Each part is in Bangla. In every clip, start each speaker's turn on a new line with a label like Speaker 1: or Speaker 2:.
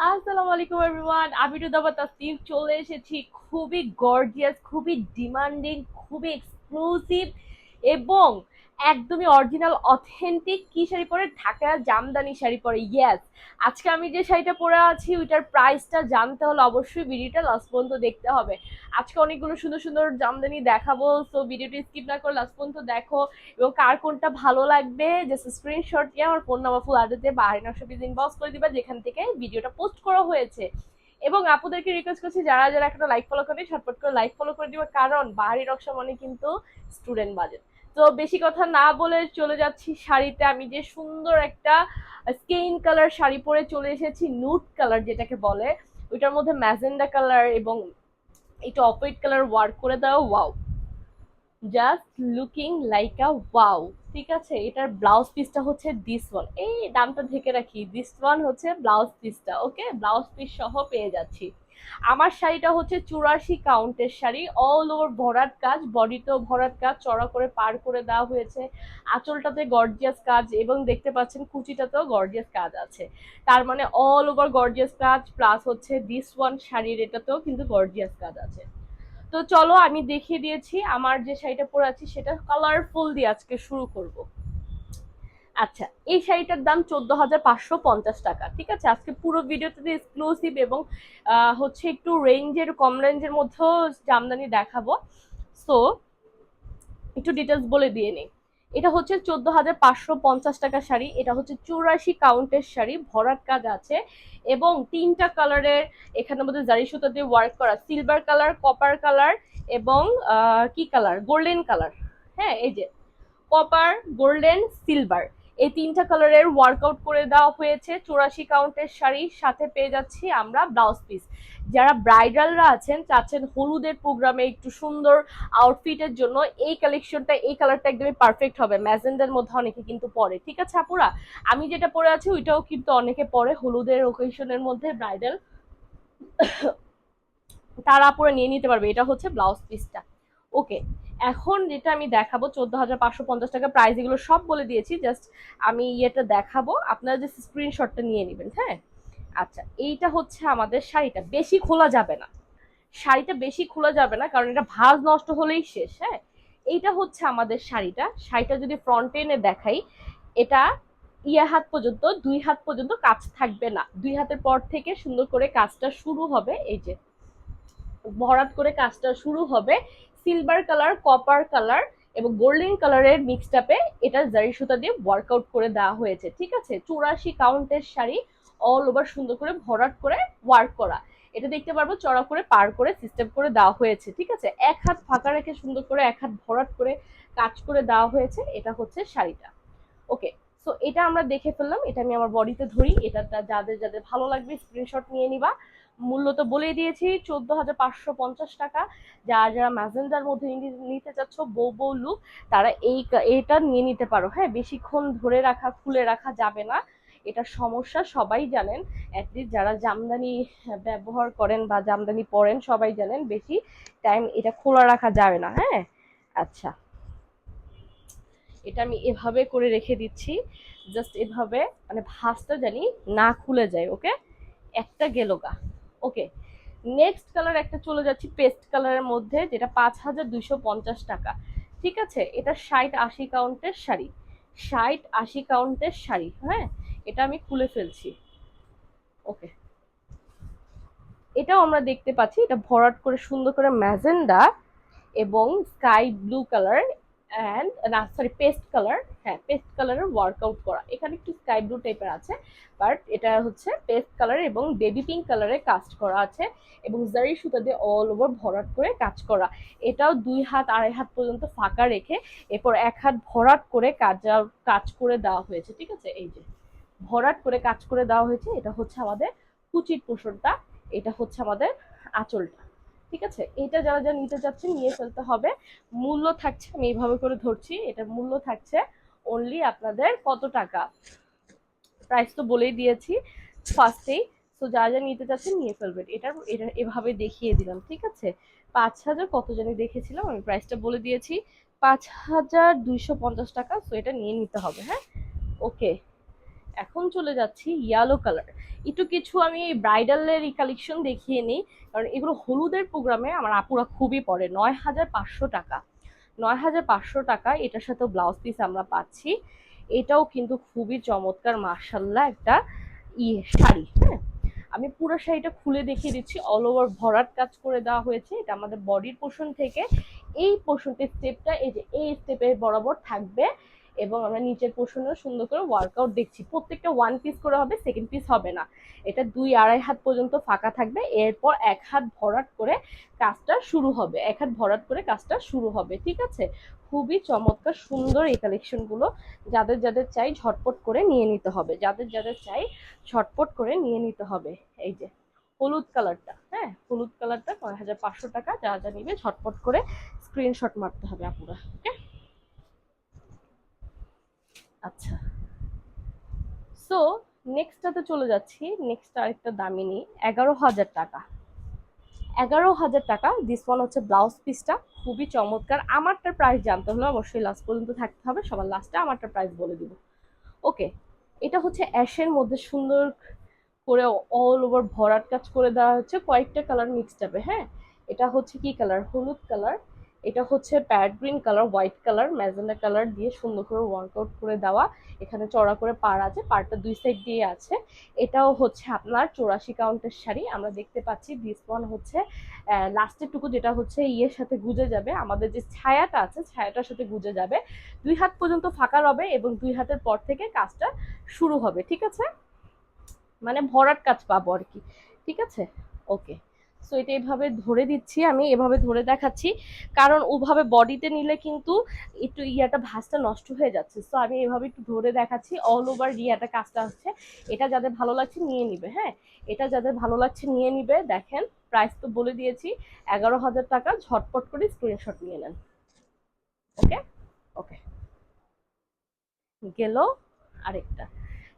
Speaker 1: আসসালামু আলাইকুম এভরিওয়ান আমি রুদাবা তাসনিম, চলে এসেছি খুবই গর্জিয়াস খুবই ডিমান্ডিং খুবই এক্সক্লুসিভ এবং একদমই অরিজিনাল অথেন্টিক কি শাড়ি পরে? ঢাকা জামদানি শাড়ি পরে ইয়েস আজকে আমি যে শাড়িটা পরে আছি, ওইটার প্রাইসটা জানতে হলে অবশ্যই ভিডিওটা লাস্ট পর্যন্ত দেখতে হবে। আজকে অনেকগুলো সুন্দর সুন্দর জামদানি দেখাবো তো ভিডিওটি স্কিপ না করে লাস্ট পর্যন্ত দেখো। এবং কার কোনটা ভালো লাগবে জাস্ট স্ক্রিনশট দিয়ে আমার ফোন নাম্বার ফুল আড্রেস দিয়ে বাহারি নকশা পিস ইনবক্স করে দিবা, যেখান থেকে ভিডিওটা পোস্ট করা হয়েছে। এবং আপুদেরকে রিকোয়েস্ট করছি, যারা যারা একটা লাইক ফলো করে ঝটপট করে লাইক ফলো করে দিবা। কারণ বাহারি নকশা মানে কিন্তু স্টুডেন্ট বাজেট তো বেশি কথা না বলে চলে যাচ্ছি শাড়িতে। আমি যে সুন্দর একটা স্কিন কালার শাড়ি পরে চলে এসেছি নুট কালার যেটাকে বলে। ওইটার মধ্যে ম্যাজেন্ডা কালার এবং এটা অপোইট কালার ওয়ার্ক করে দাও wow just looking like a wow ঠিক আছে? এটার ব্লাউজ পিসটা হচ্ছে দিস ওয়ান এই দামটা ঢেকে রাখি দিস ওয়ান হচ্ছে ব্লাউজ পিসটা ওকে ব্লাউজ পিস সহ পেয়ে যাচ্ছি। আমার শাড়িটা হচ্ছে চুরাশি কাউন্টের শাড়ি। অল ওভার ভরাট কাজ, বডিতেও ভরাট কাজ, চড়া করে পার করে দেওয়া হয়েছে। আঁচলটাতে গর্জিয়াস কাজ এবং দেখতে পাচ্ছেন কুচিটাতেও গর্জিয়াস কাজ আছে। তার মানে অল ওভার গর্জিয়াস কাজ প্লাস হচ্ছে দিস ওয়ান শাড়ির এটাতেও কিন্তু গর্জিয়াস কাজ আছে। তো চলো আমি দেখিয়ে দিয়েছি, আমার যে শাড়িটা পরে আছি সেটা কালারফুল দিয়ে আজকে শুরু করব। আচ্ছা এই শাড়িটার দাম চোদ্দ হাজার পাঁচশো পঞ্চাশ টাকা, ঠিক আছে? আজকে পুরো ভিডিওতে এক্সক্লুসিভ এবং হচ্ছে একটু রেঞ্জের কম রেঞ্জের মধ্যেও জামদানি দেখাবো। সো একটু ডিটেলস বলে দিয়ে নিই। এটা হচ্ছে চোদ্দ হাজার পাঁচশো পঞ্চাশ টাকা শাড়ি, এটা হচ্ছে চুরাশি কাউন্টের শাড়ি, ভরাট কাজ আছে এবং তিনটা কালারের এখানের মধ্যে জারি সুতা দিয়ে ওয়ার্ক করা সিলভার কালার কপার কালার এবং কি কালার গোল্ডেন কালার হ্যাঁ এই যে কপার গোল্ডেন সিলভার এই তিনটা কালারের ওয়ার্কআউট করে দেওয়া হয়েছে। চুরাশি কাউন্টের শাড়ির সাথে পেয়ে যাচ্ছি আমরা ব্লাউজ পিস যারা ব্রাইডালরা আছেন, চাচ্ছেন হলুদের প্রোগ্রামে একটু সুন্দর আউটফিটের জন্য, এই কালেকশনটা এই কালারটা একদমই পারফেক্ট হবে। ম্যাজেন্ডার মধ্যে অনেকে কিন্তু পরে। ঠিক আছে, আপুরা? আমি যেটা পরে আছি, ওইটাও কিন্তু অনেকে পরে হলুদের ওকেশনের মধ্যে ব্রাইডাল তারা আপুরা নিয়ে নিতে পারবে। এটা হচ্ছে ব্লাউজ পিসটা ওকে এখন যেটা আমি দেখাবো চোদ্দ হাজার পাঁচশো পঞ্চাশ টাকা প্রাইস এগুলো সব বলে দিয়েছি জাস্ট আমি ইয়েটা দেখাবো, আপনারা যে স্ক্রিনশটটা নিয়ে নেবেন হ্যাঁ? আচ্ছা এইটা হচ্ছে আমাদের শাড়িটা, বেশি খোলা যাবে না। শাড়িটা বেশি খোলা যাবে না, কারণ এটা ভাজ নষ্ট হলেই শেষ হ্যাঁ? এইটা হচ্ছে আমাদের শাড়িটা শাড়িটা যদি ফ্রন্ট এনে দেখাই, এটা ইয়া হাত পর্যন্ত, দুই হাত পর্যন্ত কাজ থাকবে না। দুই হাতের পর থেকে সুন্দর করে কাজটা শুরু হবে, এই যে ভরাট করে কাজটা শুরু হবে সিলভার কালার কপার কালার এবং গোল্ডেন কালারের মিক্সড আপে এটা জারি সুতা দিয়ে ওয়ার্কআউট করে দেওয়া হয়েছে, ঠিক আছে? চুরাশি কাউন্টের শাড়ি অল ওভার সুন্দর করে ভরাট করে ওয়ার্ক করা। এটা দেখতে পারব চড়া করে, পার করে সিস্টেম করে দেওয়া হয়েছে, ঠিক আছে? এক হাত ফাঁকা রেখে সুন্দর করে এক হাত ভরাট করে কাজ করে দেওয়া হয়েছে, এটা হচ্ছে শাড়িটা। ওকে সো এটা আমরা দেখে ফেললাম, এটা আমি আমার বডিতে ধরি, এটা যাদের যাদের ভালো লাগবে স্ক্রিনশট নিয়ে নিবা। মূল্য তো বলেই দিয়েছি, চোদ্দ হাজার পাঁচশো পঞ্চাশ টাকা। যারা যারা ম্যাজেন্ডার মধ্যে নিতে চাচ্ছ, বউ বউ, লুক, তারা এই এটা নিয়ে নিতে পারো। হ্যাঁ বেশিক্ষণ ধরে রাখা, খুলে রাখা যাবে না। এটা সমস্যা, সবাই জানেন। অ্যাটলিস্ট যারা জামদানি ব্যবহার করেন বা জামদানি পরেন, সবাই জানেন, বেশি টাইম এটা খোলা রাখা যাবে না। হ্যাঁ আচ্ছা। এটা আমি এভাবে করে রেখে দিচ্ছি। জাস্ট এভাবে মানে ভাঁজটা জানি না খুলে যায় ওকে একটা গেল গা। ওকে নেক্সট কালার একটা চলে যাচ্ছি পেস্ট কালারের মধ্যে, যেটা পাঁচ হাজার দুইশো পঞ্চাশ টাকা। ঠিক আছে? এটা ষাট আশি কাউন্টের শাড়ি। ষাট আশি কাউন্টের শাড়ি হ্যাঁ? এটা আমি খুলে ফেলছি। ওকে এটাও আমরা দেখতে পাচ্ছি। এটা ভরাট করে সুন্দর করে ম্যাজেন্ডা এবং স্কাই ব্লু কালার অ্যান্ড না সরি পেস্ট কালার হ্যাঁ পেস্ট কালারের ওয়ার্কআউট করা। এখানে একটু স্কাই ব্লু টাইপের আছে বাট এটা হচ্ছে পেস্ট কালার এবং বেবি পিঙ্ক কালারে কাস্ট করা আছে এবং জারি সুতা দিয়ে অল ওভার ভরাট করে কাজ করা। এটাও দুই হাত, আড়াই হাত পর্যন্ত ফাঁকা রেখে এরপর এক হাত ভরাট করে কাজ কাজ করে দেওয়া হয়েছে, ঠিক আছে? এই যে, ভরাট করে কাজ করে দেওয়া হয়েছে, এটা হচ্ছে আমাদের কুচির পোষণটা, এটা হচ্ছে আমাদের আঁচলটা। ঠিক আছে? এটা যারা যারা নিতে চাচ্ছেন নিয়ে ফেলতে হবে। মূল্য থাকছে, আমি এইভাবে করে ধরছি, এটার মূল্য থাকছে অনলি আপনাদের কত টাকা? প্রাইস তো বলেই দিয়েছি ফার্স্টেই তো যা যা নিতে চাচ্ছেন নিয়ে ফেলবেন। এটা এটা এভাবে দেখিয়ে দিলাম, ঠিক আছে? পাঁচ হাজার কত জানি দেখেছিলাম, আমি প্রাইসটা বলে দিয়েছি। পাঁচ হাজার দুইশো পঞ্চাশ টাকা তো এটা নিয়ে নিতে হবে হ্যাঁ? ওকে এখন চলে যাচ্ছি ইয়েলো কালার একটু কিছু আমি ব্রাইডালের কালেকশন দেখিয়ে নিই, কারণ এগুলো হলুদের প্রোগ্রামে আমার আপুরা খুবই পড়ে নয় হাজার পাঁচশো টাকা। নয় হাজার পাঁচশো টাকা, এটার সাথে ব্লাউজ পিস আমরা পাচ্ছি। এটাও কিন্তু খুবই চমৎকার মার্শাল্লাহ একটা ইয়ে শাড়ি হ্যাঁ? আমি পুরো শাড়িটা খুলে দেখিয়ে দিচ্ছি অল ওভার ভরাট কাজ করে দেওয়া হয়েছে, এটা আমাদের বডির পোর্শন থেকে। এই পোর্শনটির স্টেপটা এই যে এই স্টেপের বরাবর থাকবে এবং আমরা নিচের পোর্শনেও সুন্দর করে ওয়ার্কআউট দেখছি। প্রত্যেকটা ওয়ান পিস করে হবে সেকেন্ড পিস হবে না। এটা দুই আড়াই হাত পর্যন্ত ফাঁকা থাকবে, এরপর এক হাত ভরাট করে কাজটা শুরু হবে। এক হাত ভরাট করে কাজটা শুরু হবে, ঠিক আছে? খুবই চমৎকার, সুন্দর এই কালেকশনগুলো যাদের যাদের চাই ঝটপট করে নিয়ে নিতে হবে। যাদের যাদের চাই ঝটপট করে নিয়ে নিতে হবে। এই যে, হলুদ কালারটা হ্যাঁ? হলুদ কালারটা নয় হাজার পাঁচশো টাকা, যা যা নিবে ঝটপট করে স্ক্রিনশট মারতে হবে আপুরা ওকে আচ্ছা। সো নেক্সটটাতে চলে যাচ্ছি। নেক্সট আরেকটা দামিনী এগারো হাজার টাকা। এগারো হাজার টাকা। দিস ওয়ান হচ্ছে ব্লাউজ পিসটা খুবই চমৎকার। আমারটার প্রাইস জানতে হলে অবশ্যই লাস্ট পর্যন্ত থাকতে হবে। সবার লাস্টে আমারটার প্রাইস বলে দিব। ওকে এটা হচ্ছে অ্যাশের মধ্যে সুন্দর করে অল ওভার ভরাট কাজ করে দেওয়া হচ্ছে। কয়েকটা কালার মিক্সড হবে হ্যাঁ? এটা হচ্ছে কি কালার হলুদ কালার এটা হচ্ছে pad green colour, white colour, magenta colour দিয়ে সুন্দর করে ওয়ার্কআউট করে দেওয়া। এখানে চড়া করে পার আছে পারটা দুই সাইড দিয়ে আছে। এটাও হচ্ছে আপনার চৌরাশি কাউন্টের শাড়ি। আমরা দেখতে পাচ্ছি দিস ওয়ান হচ্ছে লাস্টের টুকু যেটা হচ্ছে ইয়ের সাথে গুজে যাবে। আমাদের যে ছায়াটা আছে, ছায়াটার সাথে গুজে যাবে। দুই হাত পর্যন্ত ফাঁকা রবে এবং দুই হাতের পর থেকে কাজটা শুরু হবে, ঠিক আছে? মানে ভরাট কাজ পাবো আর কি, ঠিক আছে? ওকে সো এটা এভাবে ধরে দিচ্ছি, আমি এভাবে ধরে দেখাচ্ছি। কারণ ওভাবে বডিতে নিলে কিন্তু একটু ইয়াটা ভাঁজটা নষ্ট হয়ে যাচ্ছে। সো আমি এভাবে একটু ধরে দেখাচ্ছি অল ওভার ইয়াটা কাজটা হচ্ছে। এটা যাদের ভালো লাগছে নিয়ে নিবে হ্যাঁ? এটা যাদের ভালো লাগছে নিয়ে নিবে, দেখেন প্রাইস তো বলে দিয়েছি, এগারো হাজার টাকা, ঝটপট করে স্ক্রিনশট নিয়ে নেন। ওকে ওকে গেল আরেকটা।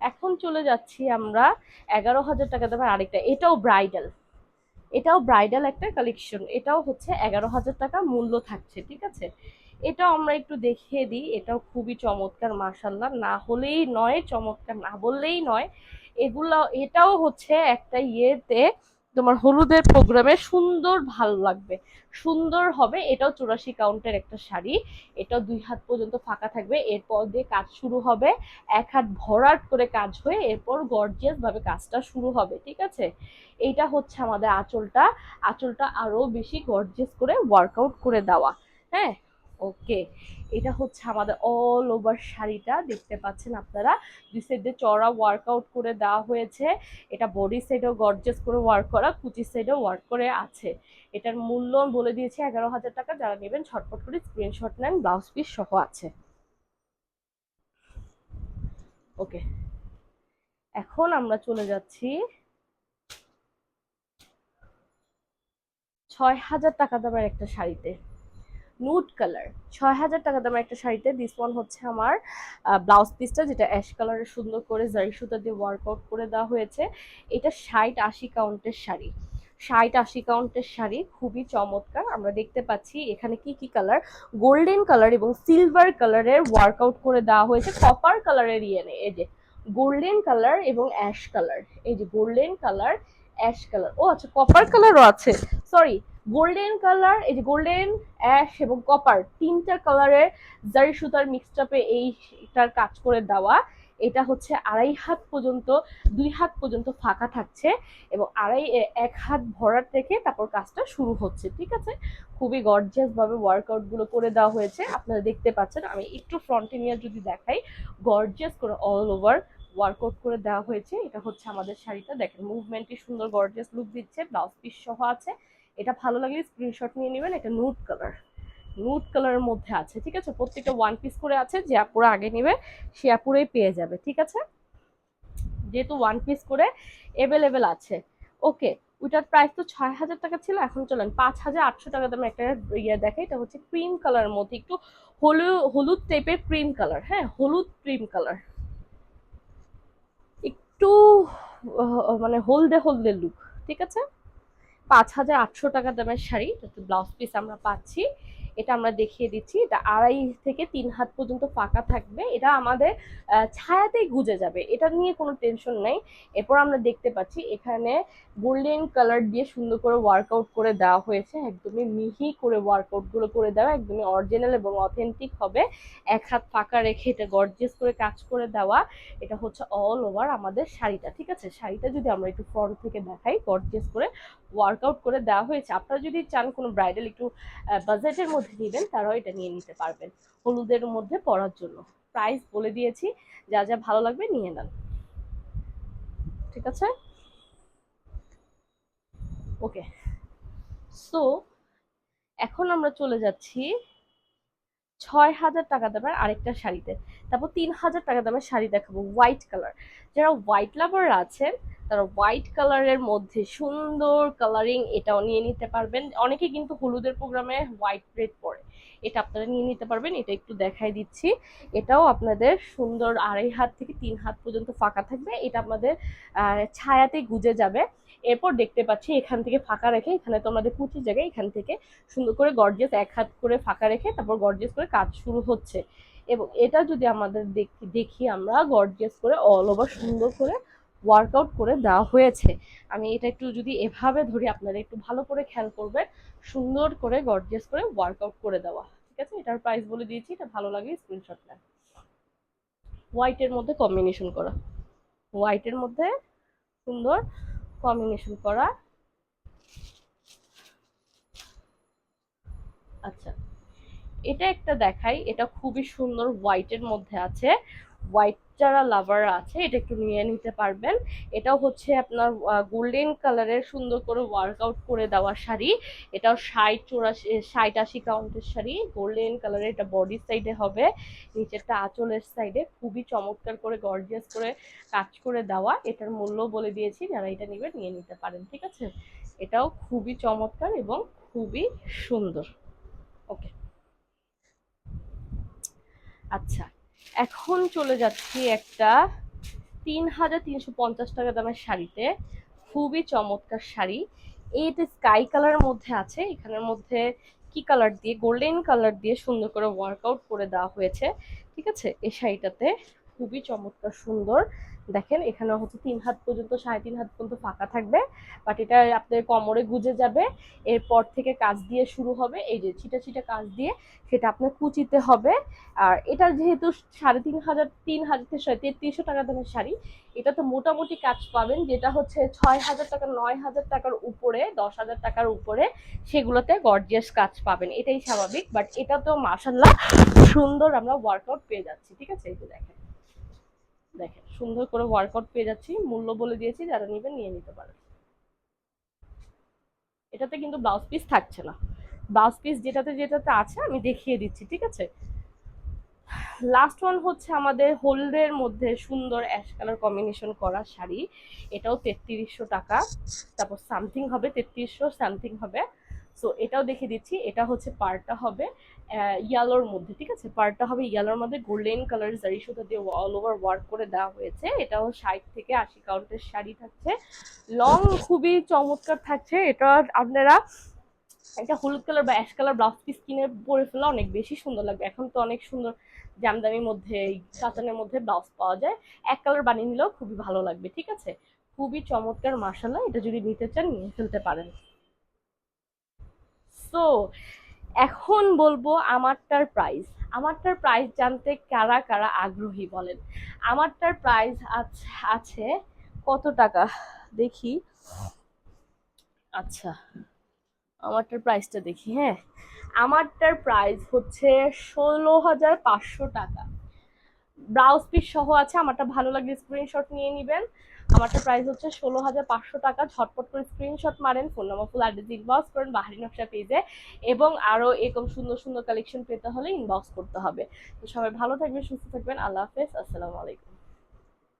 Speaker 1: এখন চলে যাচ্ছি আমরা, এগারো হাজার টাকা দামের আরেকটা। এটাও ব্রাইডাল এটাও ব্রাইডাল একটা কালেকশন এটাও হচ্ছে এগারো হাজার টাকা মূল্য থাকছে, ঠিক আছে? এটাও আমরা একটু দেখিয়ে দিই, এটাও খুবই চমৎকার মার্শাল্লাহ না হলেই নয়, চমৎকার, না বললেই নয়, এগুলো, এটাও হচ্ছে একটা ইয়েতে তোমার হলুদের প্রোগ্রামে সুন্দর ভালো লাগবে। সুন্দর হবে, এটাও চুরাশি কাউন্টের একটা শাড়ি। এটাও দুই হাত পর্যন্ত ফাঁকা থাকবে, এরপর দিয়ে কাজ শুরু হবে। এক হাত ভরাট করে কাজ হয়ে এরপর গর্জিয়াস ভাবে কাজটা শুরু হবে, ঠিক আছে? এইটা হচ্ছে আমাদের আঁচলটা। আঁচলটা আরও বেশি গর্জিয়াস করে ওয়ার্কআউট করে দেওয়া হ্যাঁ? ওকে এটা হচ্ছে আমাদের অল ওভার শাড়িটা। দেখতে পাচ্ছেন আপনারা। দুই সাইডে চড়া ওয়ার্কআউট করে দেওয়া হয়েছে। এটা বডি সাইডেও গর্জেস করে ওয়ার্ক করা, কুচি সাইডেও ওয়ার্ক করে আছে। এটার মূল্য বলে দিয়েছে এগারো হাজার টাকা। যারা নেবেন ছটপট করে স্ক্রিনশট নেন ব্লাউজ পিস সহ আছে। ওকে এখন আমরা চলে যাচ্ছি। ছয় হাজার টাকা দামের একটা শাড়িতে। নুড কালার ছয় হাজার টাকা দামের একটা শাড়িতে দিস ওয়ান হচ্ছে আমার ব্লাউজ পিসটা যেটা অ্যাশ কালারের সুন্দর করে জারি সুতা দিয়ে ওয়ার্কআউট করে দেওয়া হয়েছে। এটা ষাট আশি কাউন্টের শাড়ি। ষাট আশি কাউন্টের শাড়ি খুবই চমৎকার। আমরা দেখতে পাচ্ছি এখানে কি কি কালার গোল্ডেন কালার এবং সিলভার কালারের ওয়ার্কআউট করে দেওয়া হয়েছে। কপার কালারের ইয়ে নেই। এই যে গোল্ডেন কালার এবং অ্যাশ কালার এই যে গোল্ডেন কালার অ্যাশ কালার ও আচ্ছা কপার কালারও আছে। সরি গোল্ডেন কালার এই যে গোল্ডেন অ্যাশ এবং কপার তিনটা কালারের জারি সুতার মিক্সড আপে এইটার কাজ করে দেওয়া। এটা হচ্ছে আড়াই হাত পর্যন্ত, দুই হাত পর্যন্ত ফাঁকা থাকছে এবং আড়াই এক হাত ভরাট থেকে তারপর কাজটা শুরু হচ্ছে, ঠিক আছে? খুবই গর্জিয়াস ভাবে ওয়ার্কআউটগুলো করে দেওয়া হয়েছে। আপনারা দেখতে পাচ্ছেন, আমি একটু ফ্রন্টে নিয়ে যদি দেখাই গর্জিয়াস করে অল ওভার ওয়ার্কআউট করে দেওয়া হয়েছে। এটা হচ্ছে আমাদের শাড়িটা। দেখেন মুভমেন্টটি সুন্দর গর্জিয়াস লুক দিচ্ছে ব্লাউজ পিস সহ আছে। এটা ভালো লাগলে স্ক্রিনশট নিয়ে নেবেন, এটা নুট কালার নুট কালারের মধ্যে আছে, ঠিক আছে? প্রত্যেকটা ওয়ান পিস করে আছে, যে আপুরা আগে নেবে, সে আপুরেই পেয়ে যাবে, ঠিক আছে? যেহেতু ওয়ান পিস করে অ্যাভেলেবেল আছে। ওকে ওইটার প্রাইস তো ছয় হাজার টাকা ছিল, এখন চলেন, পাঁচ হাজার আটশো টাকা দামে একটা ইয়ে দেখে, এটা হচ্ছে ক্রিম কালারের মধ্যে, একটু হলুদ হলুদ টাইপের ক্রিম কালার হ্যাঁ হলুদ ক্রিম কালার একটু মানে হলদে হলদে লুক ঠিক আছে? পাঁচ হাজার আটশো টাকা দামের শাড়ি ব্লাউজ পিস আমরা পাচ্ছি। এটা আমরা দেখিয়ে দিচ্ছি। এটা আড়াই থেকে তিন হাত পর্যন্ত ফাঁকা থাকবে। এটা আমাদের ছায়াতেই গুজে যাবে। এটা নিয়ে কোনো টেনশন নেই। এরপর আমরা দেখতে পাচ্ছি, এখানে গোল্ডেন কালার দিয়ে সুন্দর করে ওয়ার্কআউট করে দেওয়া হয়েছে। একদমই মিহি করে ওয়ার্কআউটগুলো করে দেওয়া, একদমই অরিজিনাল এবং অথেন্টিক হবে। এক হাত ফাঁকা রেখে এটা গর্জিয়াস করে কাজ করে দেওয়া। এটা হচ্ছে অল ওভার আমাদের শাড়িটা, ঠিক আছে? শাড়িটা যদি আমরা একটু ফ্রন্ট থেকে দেখাই গর্জিয়াস করে ওয়ার্কআউট করে দেওয়া হয়েছে, আপনারা যদি চান কোনো ব্রাইডাল একটু বাজেটের মধ্যে নেবেন, তারাও এটা নিয়ে নিতে পারবেন, হলুদের মধ্যে পরার জন্য। প্রাইস বলে দিয়েছি, যা যা ভালো লাগবে নিয়ে নেন। ঠিক আছে? ওকে সো এখন আমরা চলে যাচ্ছি ছয় হাজার টাকা দামের আরেকটা শাড়িতে। তারপর তিন হাজার টাকা দামের শাড়ি দেখাবো হোয়াইট কালার যারা হোয়াইট লাভার আছেন তারা হোয়াইট কালারের মধ্যে সুন্দর কালারিং এটাও নিয়ে নিতে পারবেন। অনেকে কিন্তু হলুদের প্রোগ্রামে হোয়াইট রেড পরে। এটা আপনারা নিয়ে নিতে পারবেন এটা একটু দেখাই দিচ্ছি। এটাও আপনাদের সুন্দর আড়াই হাত থেকে তিন হাত পর্যন্ত ফাঁকা থাকবে এটা আহ, ছায়াতে গুজে যাবে। এরপর দেখতে পাচ্ছি এখান থেকে ফাঁকা রেখে এখানে তো আমাদের কুচি জায়গায় এখান থেকে সুন্দর করে গর্জিয়াস এক হাত করে ফাঁকা রেখে তারপর গর্জিয়াস করে কাজ শুরু হচ্ছে। এবং এটা যদি আমাদের দেখি দেখি আমরা গর্জিয়াস করে অল ওভার সুন্দর করে ওয়ার্কআউট করে দেওয়া হয়েছে। আমি এটা একটু যদি এভাবে ধরি, আপনারা একটু ভালো করে খেয়াল করবেন, সুন্দর করে গর্জিয়াস করে ওয়ার্কআউট করে দেওয়া। ঠিক আছে? এটার প্রাইস বলে দিয়েছি, এটা ভালো লাগে স্ক্রিনশট নেন। হোয়াইটের মধ্যে কম্বিনেশন করা। হোয়াইটের মধ্যে সুন্দর কম্বিনেশন করা। আচ্ছা এটা একটা দেখাই, এটা খুবই সুন্দর হোয়াইটের মধ্যে আছে। হোয়াইট যারা লাভার আছে, এটা একটু নিয়ে নিতে পারবেন। এটাও হচ্ছে আপনার গোল্ডেন কালারের সুন্দর করে ওয়ার্কআউট করে দেওয়া শাড়ি। এটাও ষাট চৌরাশি ষাট আশি কাউন্টের শাড়ি। গোল্ডেন কালারের এটা বডি সাইডে হবে, নিচেরটা আঁচলের সাইডে খুবই চমৎকার করে গর্জিয়াস করে কাজ করে দেওয়া। এটার মূল্য বলে দিয়েছি, যারা এটা নেবেন নিয়ে নিতে পারেন, ঠিক আছে? এটাও খুবই চমৎকার এবং খুবই সুন্দর। ওকে আচ্ছা এখন চলে যাচ্ছি একটা তিন হাজার তিনশো পঞ্চাশ টাকা দামের শাড়িতে। খুবই চমৎকার শাড়ি। এইটা স্কাই কালারের মধ্যে আছে, এখানের মধ্যে কি কালার দিয়ে? গোল্ডেন কালার দিয়ে সুন্দর করে ওয়ার্কআউট করে দেওয়া হয়েছে। ঠিক আছে? এই শাড়িটাতে খুবই চমৎকার সুন্দর দেখেন এখানে হচ্ছে তিন হাত পর্যন্ত, সাড়ে তিন হাত পর্যন্ত ফাঁকা থাকবে বাট এটা আপনার কোমরে গুজে যাবে। এরপর থেকে কাজ দিয়ে শুরু হবে, এই যে ছিটা ছিটা কাজ দিয়ে সেটা আপনার কুচিতে হবে। আর এটা যেহেতু সাড়ে তিন হাজার তিন হাজার তেত্রিশশো টাকা দামের শাড়ি এটা তো মোটামুটি কাজ পাবেন, যেটা হচ্ছে ছয় হাজার টাকা, নয় হাজার টাকার উপরে, দশ হাজার টাকার উপরে সেগুলোতে গর্জিয়াস কাজ পাবেন। এটাই স্বাভাবিক বাট এটা তো মাসাল্লাহ সুন্দর আমরা ওয়ার্কআউট পেয়ে যাচ্ছি, ঠিক আছে? এই দেখেন। দেখেন, সুন্দর করে ওয়ার্কআউট পেয়ে যাচ্ছি, মূল্য বলে দিয়েছি, যারা নেবেন নিয়ে নিতে পারেন। এটাতে কিন্তু ব্লাউজ পিস থাকছে না। ব্লাউজ পিস যেটাতে যেটাতে আছে, আমি দেখিয়ে দিচ্ছি, ঠিক আছে? লাস্ট ওয়ান হচ্ছে আমাদের হোল্ডের মধ্যে সুন্দর অ্যাশ কালার কম্বিনেশন করা শাড়ি। এটাও তেত্রিশশো টাকা। তারপর সামথিং হবে, তেত্রিশশো সামথিং হবে। সো এটাও দেখে দিচ্ছি। এটা হচ্ছে পার্টটা হবে ইয়ালোর মধ্যে, ঠিক আছে? পার্টটা হবে ইয়ালোর মধ্যে গোল্ডেন কালার জারি সুতা দিয়ে অল ওভার ওয়ার্ক করে দেওয়া হয়েছে। এটাও ষাট থেকে আশি কাউন্টের শাড়ি থাকছে। লং খুবই চমৎকার থাকছে। এটা আপনারা একটা হলুদ কালার বা অ্যাশ কালার ব্লাউজ পিস কিনে পরে ফেলে অনেক বেশি সুন্দর লাগবে। এখন তো অনেক সুন্দর জামদানির মধ্যে কাতানের মধ্যে ব্লাউজ পাওয়া যায়। এক কালার বানিয়ে নিলেও খুবই ভালো লাগবে, ঠিক আছে? খুবই চমৎকার মাসালা এটা যদি নিতে চান, নিয়ে ফেলতে পারেন। সো এখন বলব আমারটার প্রাইস আমারটার প্রাইস জানতে কারা কারা আগ্রহী বলেন? আমারটার প্রাইস আছে কত টাকা? দেখি। আচ্ছা আমারটার প্রাইসটা দেখি হ্যাঁ। আমারটার প্রাইস হচ্ছে ষোলো হাজার পাঁচশো টাকা। ব্লাউজ পিস সহ আছে, আমারটা ভালো লাগলে স্ক্রিনশট নিয়ে নেবেন। আমারটা প্রাইস হচ্ছে ষোলো হাজার পাঁচশো টাকা। ঝটপট করে স্ক্রিনশট মারেন phone number full address inbox করেন, বাহারি নকশা পেজে এবং আরও এরকম সুন্দর সুন্দর কালেকশন পেতে হলে ইনবক্স করতে হবে। তো সবাই ভালো থাকবেন, সুস্থ থাকবেন। আল্লাহ হাফেজ, আসসালামু আলাইকুম।